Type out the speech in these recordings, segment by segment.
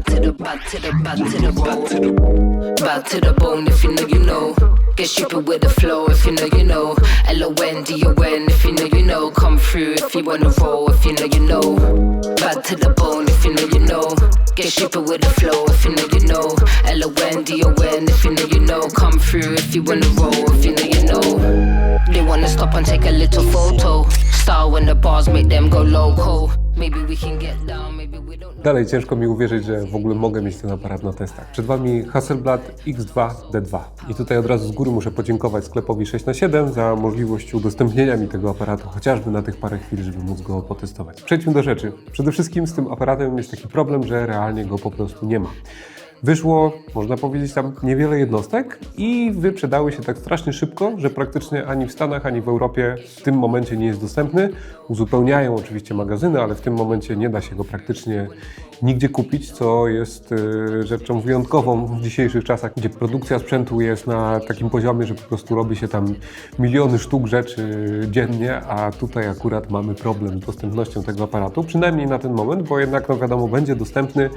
bad to the bad to the bad to the bone. Bad to the bone if you know you know. Get stupid with the flow if you know you know. L O N D O N if you know you know. Come through if you wanna roll if you know you know. Bad to the bone if you know you know. Get stupid with the flow if you know you know. L O N D O N if you know you know. Come through if you wanna roll if you know you know. They wanna stop and take a little photo. Style when the bars make them go loco. Maybe we can get down, maybe we don't. Dalej ciężko mi uwierzyć, że w ogóle mogę mieć ten aparat na testach. Przed Wami Hasselblad X2D2. I tutaj od razu z góry muszę podziękować sklepowi 6x7 za możliwość udostępnienia mi tego aparatu, chociażby na tych parę chwil, żeby móc go potestować. Przejdźmy do rzeczy. Przede wszystkim z tym aparatem jest taki problem, że realnie go po prostu nie ma. Wyszło, można powiedzieć, tam niewiele jednostek i wyprzedały się tak strasznie szybko, że praktycznie ani w Stanach, ani w Europie w tym momencie nie jest dostępny. Uzupełniają oczywiście magazyny, ale w tym momencie nie da się go praktycznie nigdzie kupić, co jest y, rzeczą wyjątkową w dzisiejszych czasach, gdzie produkcja sprzętu jest na takim poziomie, że po prostu robi się tam miliony sztuk rzeczy dziennie, a tutaj akurat mamy problem z dostępnością tego aparatu, przynajmniej na ten moment, bo jednak, no wiadomo, będzie dostępny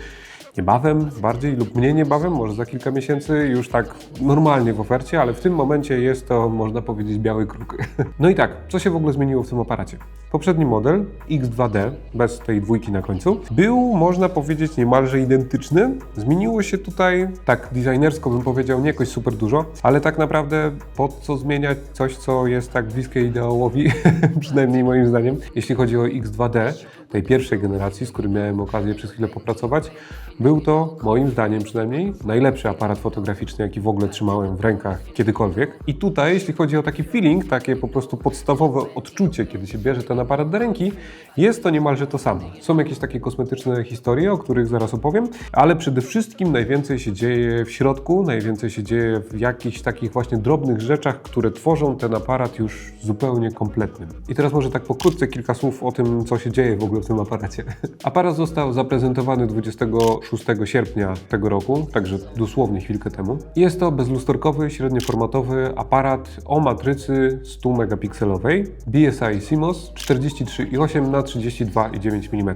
niebawem, bardziej lub mniej niebawem, może za kilka miesięcy, już tak normalnie w ofercie, ale w tym momencie jest to, można powiedzieć, biały kruk. No i tak, co się w ogóle zmieniło w tym aparacie? Poprzedni model X2D, bez tej dwójki na końcu, był, można powiedzieć, niemalże identyczny. Zmieniło się tutaj, tak designersko bym powiedział, nie jakoś super dużo, ale tak naprawdę po co zmieniać coś, co jest tak bliskie ideałowi, przynajmniej moim zdaniem, jeśli chodzi o X2D, tej pierwszej generacji, z którym miałem okazję przez chwilę popracować, był to, moim zdaniem przynajmniej, najlepszy aparat fotograficzny, jaki w ogóle trzymałem w rękach kiedykolwiek. I tutaj, jeśli chodzi o taki feeling, takie po prostu podstawowe odczucie, kiedy się bierze ten aparat do ręki, jest to niemalże to samo. Są jakieś takie kosmetyczne historie, o których zaraz opowiem, ale przede wszystkim najwięcej się dzieje w środku, najwięcej się dzieje w jakichś takich właśnie drobnych rzeczach, które tworzą ten aparat już zupełnie kompletnym. I teraz może tak pokrótce kilka słów o tym, co się dzieje w ogóle w tym aparacie. Aparat został zaprezentowany 26 sierpnia tego roku, także dosłownie chwilkę temu. Jest to bezlusterkowy, średnioformatowy aparat o matrycy 100 megapikselowej BSI CMOS 43,8 na 32,9 mm.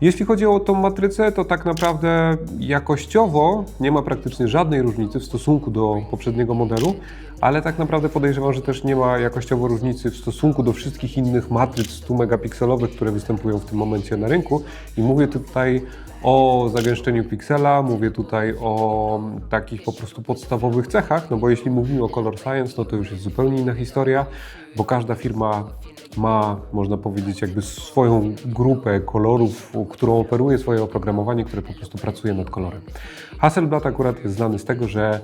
Jeśli chodzi o tą matrycę, to tak naprawdę jakościowo nie ma praktycznie żadnej różnicy w stosunku do poprzedniego modelu, ale tak naprawdę podejrzewam, że też nie ma jakościowo różnicy w stosunku do wszystkich innych matryc 100 megapikselowych, które występują w tym momencie na rynku. I mówię tutaj o zagęszczeniu piksela, mówię tutaj o takich po prostu podstawowych cechach, no bo jeśli mówimy o Color Science, no to już jest zupełnie inna historia, bo każda firma ma, można powiedzieć, jakby swoją grupę kolorów, którą operuje swoje oprogramowanie, które po prostu pracuje nad kolorem. Hasselblad akurat jest znany z tego, że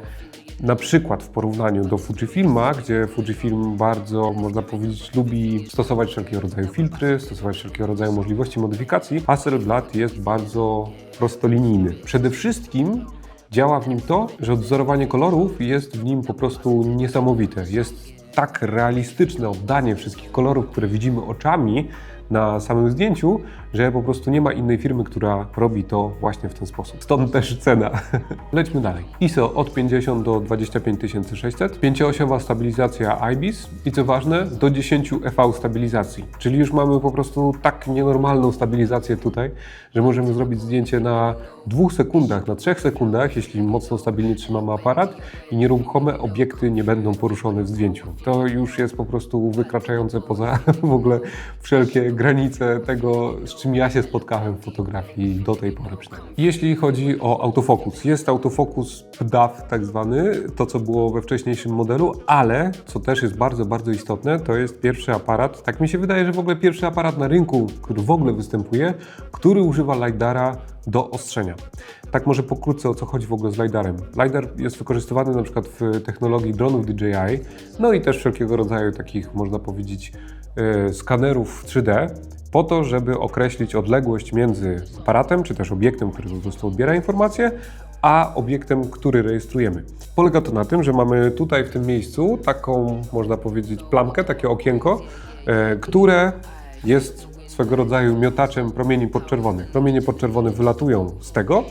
na przykład w porównaniu do Fujifilma, gdzie Fujifilm bardzo, można powiedzieć, lubi stosować wszelkiego rodzaju filtry, stosować wszelkiego rodzaju możliwości modyfikacji, Hasselblad jest bardzo prostolinijny. Przede wszystkim działa w nim to, że odwzorowanie kolorów jest w nim po prostu niesamowite. Jest tak realistyczne oddanie wszystkich kolorów, które widzimy oczami na samym zdjęciu, że po prostu nie ma innej firmy, która robi to właśnie w ten sposób. Stąd też cena. Lećmy dalej. ISO od 50 do 25600, 5-osiowa stabilizacja IBIS i co ważne, do 10 EV stabilizacji. Czyli już mamy po prostu tak nienormalną stabilizację tutaj, że możemy zrobić zdjęcie na dwóch sekundach, na trzech sekundach, jeśli mocno stabilnie trzymamy aparat i nieruchome obiekty nie będą poruszone w zdjęciu. To już jest po prostu wykraczające poza w ogóle wszelkie granice tego, z czym ja się spotkałem w fotografii do tej pory przynajmniej. Jeśli chodzi o autofokus, jest autofokus PDAF tak zwany, to co było we wcześniejszym modelu, ale co też jest bardzo, bardzo istotne, to jest pierwszy aparat, tak mi się wydaje, że w ogóle pierwszy aparat na rynku, który w ogóle występuje, który używa LiDARa do ostrzenia. Tak może pokrótce o co chodzi w ogóle z LiDARem. LiDAR jest wykorzystywany na przykład w technologii dronów DJI, no i też wszelkiego rodzaju takich, można powiedzieć, e, skanerów 3D, po to, żeby określić odległość między aparatem, czy też obiektem, który po prostu odbiera informacje, a obiektem, który rejestrujemy. Polega to na tym, że mamy tutaj w tym miejscu taką, można powiedzieć, plamkę, takie okienko, e, które jest swego rodzaju miotaczem promieni podczerwonych. Promienie podczerwone wylatują z tego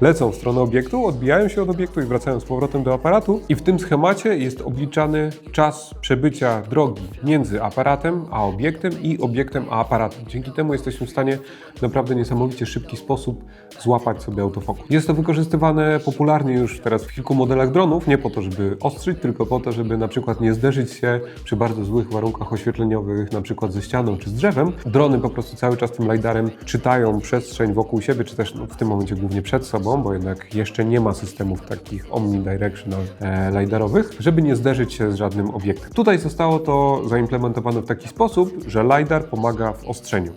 lecą w stronę obiektu, odbijają się od obiektu i wracają z powrotem do aparatu. I w tym schemacie jest obliczany czas przebycia drogi między aparatem a obiektem i obiektem a aparatem. Dzięki temu jesteśmy w stanie w naprawdę niesamowicie szybki sposób złapać sobie autofokus. Jest to wykorzystywane popularnie już teraz w kilku modelach dronów, nie po to, żeby ostrzyć, tylko po to, żeby na przykład nie zderzyć się przy bardzo złych warunkach oświetleniowych, na przykład ze ścianą czy z drzewem. Drony po prostu cały czas tym LiDARem czytają przestrzeń wokół siebie, czy też no, w tym momencie głównie przed sobą, bo jednak jeszcze nie ma systemów takich omnidirectional e, LiDARowych, żeby nie zderzyć się z żadnym obiektem. Tutaj zostało to zaimplementowane w taki sposób, że LiDAR pomaga w ostrzeniu.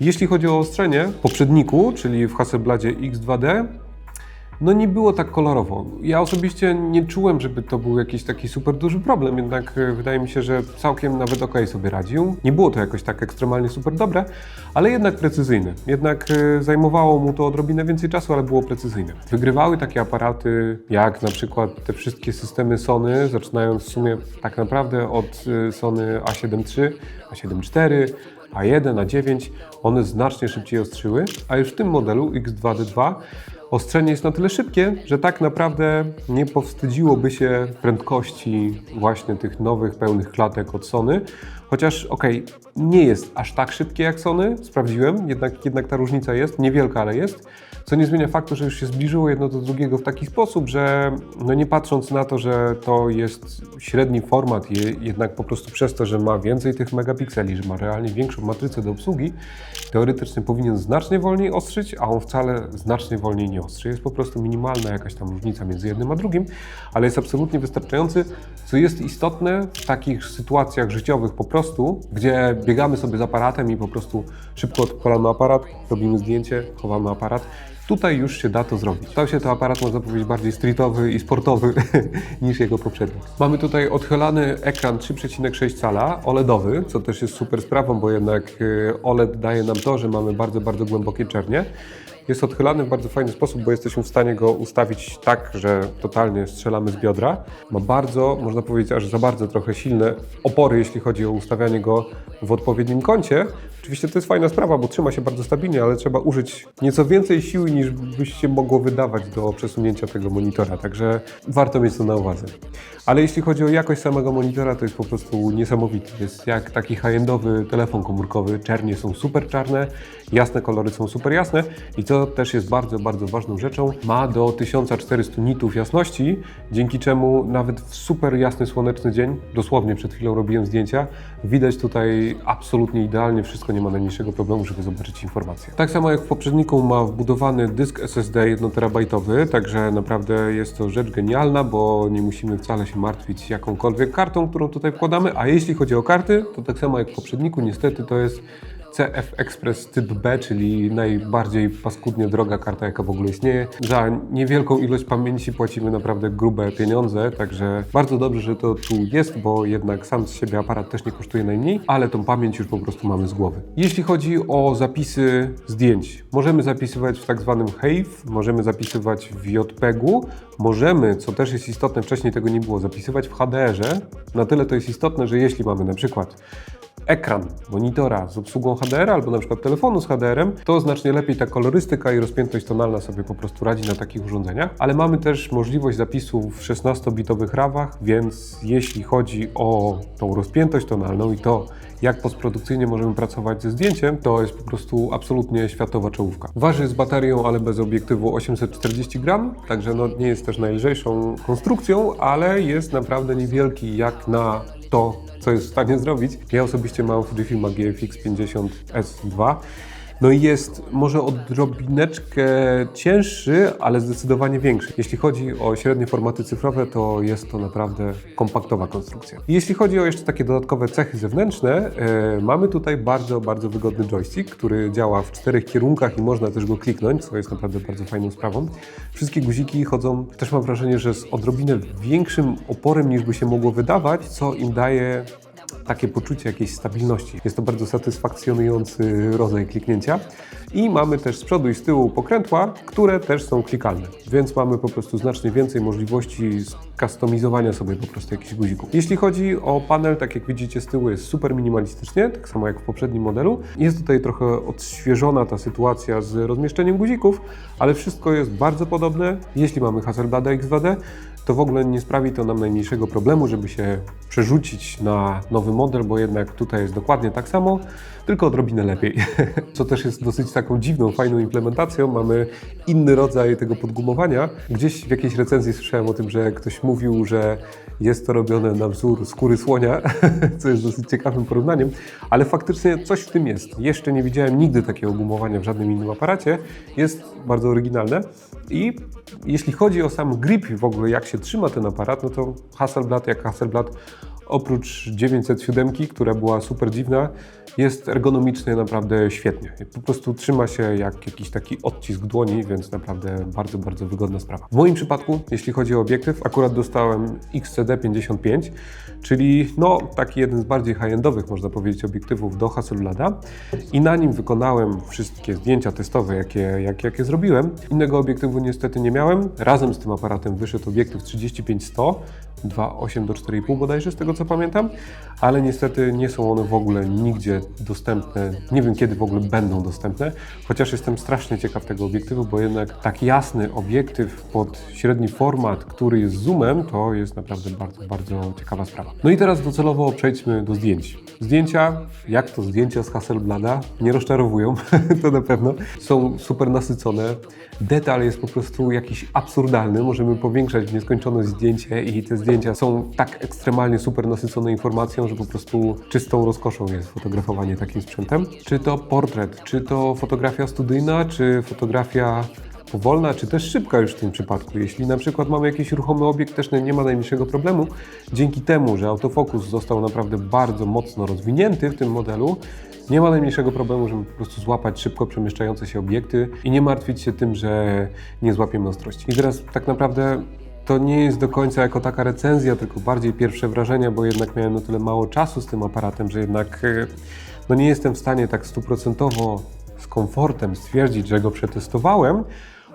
Jeśli chodzi o ostrzenie, w poprzedniku, czyli w Hasselbladzie X2D, no nie było tak kolorowo. Ja osobiście nie czułem, żeby to był jakiś taki super duży problem, jednak e, wydaje mi się, że całkiem nawet ok sobie radził. Nie było to jakoś tak ekstremalnie super dobre, ale jednak precyzyjne. Jednak e, zajmowało mu to odrobinę więcej czasu, ale było precyzyjne. Wygrywały takie aparaty jak na przykład te wszystkie systemy Sony, zaczynając w sumie tak naprawdę od e, Sony A7 III, A7 IV, A1, A9, one znacznie szybciej ostrzyły, a już w tym modelu X2D2 Ostrzenie jest na tyle szybkie, że tak naprawdę nie powstydziłoby się prędkości właśnie tych nowych, pełnych klatek od Sony. Chociaż okej, nie jest aż tak szybkie jak Sony, sprawdziłem, jednak, jednak ta różnica jest, niewielka, ale jest. Co nie zmienia faktu, że już się zbliżyło jedno do drugiego w taki sposób, że no nie patrząc na to, że to jest średni format, je, jednak po prostu przez to, że ma więcej tych megapikseli, że ma realnie większą matrycę do obsługi, teoretycznie powinien znacznie wolniej ostrzyć, a on wcale znacznie wolniej nie ostrzy. Jest po prostu minimalna jakaś tam różnica między jednym a drugim, ale jest absolutnie wystarczający, co jest istotne w takich sytuacjach życiowych po prostu, gdzie biegamy sobie z aparatem i po prostu szybko odpalamy aparat, robimy zdjęcie, chowamy aparat. Tutaj już się da to zrobić. Stał się to aparat, można powiedzieć, bardziej streetowy i sportowy niż jego poprzednik. Mamy tutaj odchylany ekran 3,6 cala, OLEDowy, co też jest super sprawą, bo jednak y, OLED daje nam to, że mamy bardzo, bardzo głębokie czernie. Jest odchylany w bardzo fajny sposób, bo jesteśmy w stanie go ustawić tak, że totalnie strzelamy z biodra. Ma bardzo, można powiedzieć, aż za bardzo trochę silne opory, jeśli chodzi o ustawianie go w odpowiednim kącie. Oczywiście to jest fajna sprawa, bo trzyma się bardzo stabilnie, ale trzeba użyć nieco więcej siły niż by się mogło wydawać do przesunięcia tego monitora, także warto mieć to na uwadze. Ale jeśli chodzi o jakość samego monitora, to jest po prostu niesamowity. Jest jak taki high-endowy telefon komórkowy. Czernie są super czarne, jasne kolory są super jasne i co też jest bardzo, bardzo ważną rzeczą, ma do 1400 nitów jasności, dzięki czemu nawet w super jasny słoneczny dzień, dosłownie przed chwilą robiłem zdjęcia, widać tutaj absolutnie idealnie wszystko, nie ma najmniejszego problemu, żeby zobaczyć informacje. Tak samo jak w poprzedniku ma wbudowany dysk SSD 1 terabajtowy, także naprawdę jest to rzecz genialna, bo nie musimy wcale się martwić jakąkolwiek kartą, którą tutaj wkładamy, a jeśli chodzi o karty, to tak samo jak w poprzedniku, niestety to jest CF Express typ B, czyli najbardziej paskudnie droga karta, jaka w ogóle istnieje. Za niewielką ilość pamięci płacimy naprawdę grube pieniądze, także bardzo dobrze, że to tu jest, bo jednak sam z siebie aparat też nie kosztuje najmniej, ale tą pamięć już po prostu mamy z głowy. Jeśli chodzi o zapisy zdjęć, możemy zapisywać w tak zwanym HEIV, możemy zapisywać w JPEG-u, możemy, co też jest istotne, wcześniej tego nie było, zapisywać w HDR-ze. Na tyle to jest istotne, że jeśli mamy na przykład ekran monitora z obsługą HDR albo na przykład telefonu z HDR-em, to znacznie lepiej ta kolorystyka i rozpiętość tonalna sobie po prostu radzi na takich urządzeniach. Ale mamy też możliwość zapisu w 16-bitowych rawach, więc jeśli chodzi o tą rozpiętość tonalną i to, jak postprodukcyjnie możemy pracować ze zdjęciem, to jest po prostu absolutnie światowa czołówka. Waży z baterią, ale bez obiektywu 840 gram, także no nie jest też najlżejszą konstrukcją, ale jest naprawdę niewielki jak na to, co jest w stanie zrobić. Ja osobiście mam Fujifilma GFX 50S2. No i jest może odrobineczkę cięższy, ale zdecydowanie większy. Jeśli chodzi o średnie formaty cyfrowe, to jest to naprawdę kompaktowa konstrukcja. Jeśli chodzi o jeszcze takie dodatkowe cechy zewnętrzne, e, mamy tutaj bardzo, bardzo wygodny joystick, który działa w czterech kierunkach i można też go kliknąć, co jest naprawdę bardzo fajną sprawą. Wszystkie guziki chodzą, też mam wrażenie, że z odrobinę większym oporem niż by się mogło wydawać, co im daje takie poczucie jakiejś stabilności. Jest to bardzo satysfakcjonujący rodzaj kliknięcia. I mamy też z przodu i z tyłu pokrętła, które też są klikalne, więc mamy po prostu znacznie więcej możliwości kustomizowania sobie po prostu jakichś guzików. Jeśli chodzi o panel, tak jak widzicie z tyłu jest super minimalistycznie, tak samo jak w poprzednim modelu. Jest tutaj trochę odświeżona ta sytuacja z rozmieszczeniem guzików, ale wszystko jest bardzo podobne. Jeśli mamy Hasselblada X2D, to w ogóle nie sprawi to nam najmniejszego problemu, żeby się przerzucić na nowy model, bo jednak tutaj jest dokładnie tak samo, tylko odrobinę lepiej. Co też jest dosyć taką dziwną, fajną implementacją. Mamy inny rodzaj tego podgumowania. Gdzieś w jakiejś recenzji słyszałem o tym, że ktoś mówił, że jest to robione na wzór skóry słonia, co jest dosyć ciekawym porównaniem, ale faktycznie coś w tym jest. Jeszcze nie widziałem nigdy takiego gumowania w żadnym innym aparacie. Jest bardzo oryginalne i jeśli chodzi o sam grip w ogóle, jak się trzyma ten aparat, no to Hasselblad jak Hasselblad oprócz 907, która była super dziwna, jest ergonomicznie naprawdę świetnie. Po prostu trzyma się jak jakiś taki odcisk dłoni, więc naprawdę bardzo, bardzo wygodna sprawa. W moim przypadku, jeśli chodzi o obiektyw, akurat dostałem XCD55, czyli no taki jeden z bardziej high-endowych, można powiedzieć, obiektywów do Hasselblada i na nim wykonałem wszystkie zdjęcia testowe, jakie, jak, jakie zrobiłem. Innego obiektywu niestety nie miałem. Razem z tym aparatem wyszedł obiektyw 35-100, 2,8 do 4,5 bodajże, z tego co pamiętam, ale niestety nie są one w ogóle nigdzie dostępne. Nie wiem kiedy w ogóle będą dostępne, chociaż jestem strasznie ciekaw tego obiektywu, bo jednak tak jasny obiektyw pod średni format, który jest zoomem, to jest naprawdę bardzo, bardzo ciekawa sprawa. No i teraz docelowo przejdźmy do zdjęć. Zdjęcia, jak to zdjęcia z Hasselblada, nie rozczarowują, to na pewno. Są super nasycone. Detal jest po prostu jakiś absurdalny. Możemy powiększać w nieskończoność zdjęcie i te zdjęcia są tak ekstremalnie super nasycone informacją, że po prostu czystą rozkoszą jest fotografowanie takim sprzętem. Czy to portret, czy to fotografia studyjna, czy fotografia powolna, czy też szybka już w tym przypadku. Jeśli na przykład mamy jakiś ruchomy obiekt, też nie ma najmniejszego problemu. Dzięki temu, że autofokus został naprawdę bardzo mocno rozwinięty w tym modelu, nie ma najmniejszego problemu, żeby po prostu złapać szybko przemieszczające się obiekty i nie martwić się tym, że nie złapiemy ostrości. I teraz tak naprawdę to nie jest do końca jako taka recenzja, tylko bardziej pierwsze wrażenia, bo jednak miałem na tyle mało czasu z tym aparatem, że jednak e, no nie jestem w stanie tak stuprocentowo z komfortem stwierdzić, że go przetestowałem,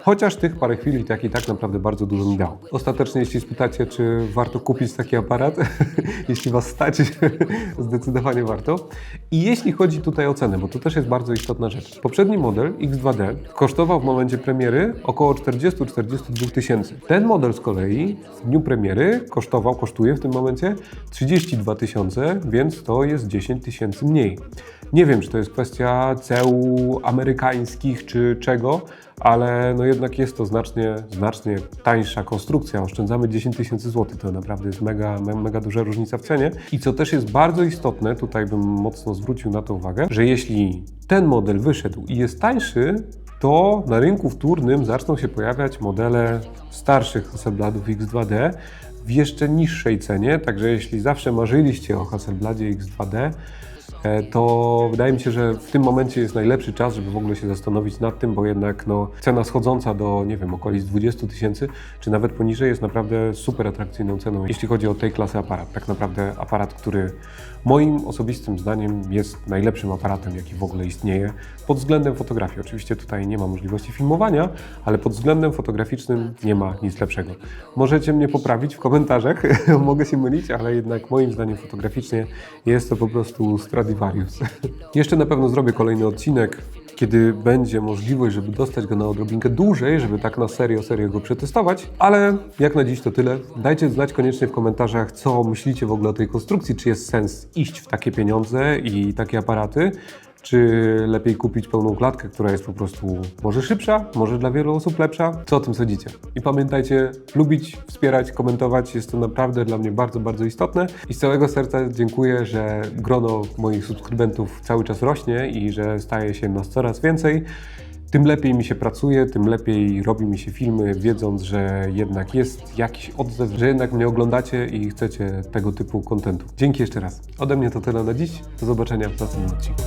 chociaż tych parę chwil tak i tak naprawdę bardzo dużo mi dało. Ostatecznie, jeśli spytacie, czy warto kupić taki aparat, jeśli Was stać, zdecydowanie warto. I jeśli chodzi tutaj o cenę, bo to też jest bardzo istotna rzecz. Poprzedni model X2D kosztował w momencie premiery około 40-42 tysięcy. Ten model z kolei w dniu premiery kosztował, kosztuje w tym momencie 32 tysiące, więc to jest 10 tysięcy mniej. Nie wiem, czy to jest kwestia ceł amerykańskich, czy czego, ale no jednak jest to znacznie, znacznie tańsza konstrukcja. Oszczędzamy 10 tysięcy złotych. To naprawdę jest mega, me- mega duża różnica w cenie. I co też jest bardzo istotne, tutaj bym mocno zwrócił na to uwagę, że jeśli ten model wyszedł i jest tańszy, to na rynku wtórnym zaczną się pojawiać modele starszych Hasselbladów X2D w jeszcze niższej cenie. Także jeśli zawsze marzyliście o Hasselbladzie X2D, e, to wydaje mi się, że w tym momencie jest najlepszy czas, żeby w ogóle się zastanowić nad tym, bo jednak no, cena schodząca do, nie wiem, okolic 20 tysięcy, czy nawet poniżej jest naprawdę super atrakcyjną ceną, jeśli chodzi o tej klasy aparat. Tak naprawdę aparat, który moim osobistym zdaniem jest najlepszym aparatem, jaki w ogóle istnieje pod względem fotografii. Oczywiście tutaj nie ma możliwości filmowania, ale pod względem fotograficznym nie ma nic lepszego. Możecie mnie poprawić w komentarzach, mogę się mylić, ale jednak moim zdaniem fotograficznie jest to po prostu Stradivarius. Jeszcze na pewno zrobię kolejny odcinek, kiedy będzie możliwość, żeby dostać go na odrobinkę dłużej, żeby tak na serio, serio go przetestować, ale jak na dziś to tyle. Dajcie znać koniecznie w komentarzach, co myślicie w ogóle o tej konstrukcji, czy jest sens iść w takie pieniądze i takie aparaty, czy lepiej kupić pełną klatkę, która jest po prostu może szybsza, może dla wielu osób lepsza? Co o tym sądzicie? I pamiętajcie, lubić, wspierać, komentować. Jest to naprawdę dla mnie bardzo, bardzo istotne. I z całego serca dziękuję, że grono moich subskrybentów cały czas rośnie i że staje się nas coraz więcej. Tym lepiej mi się pracuje, tym lepiej robi mi się filmy, wiedząc, że jednak jest jakiś odzew, że jednak mnie oglądacie i chcecie tego typu kontentu. Dzięki jeszcze raz. Ode mnie to tyle na dziś. Do zobaczenia w następnym odcinku.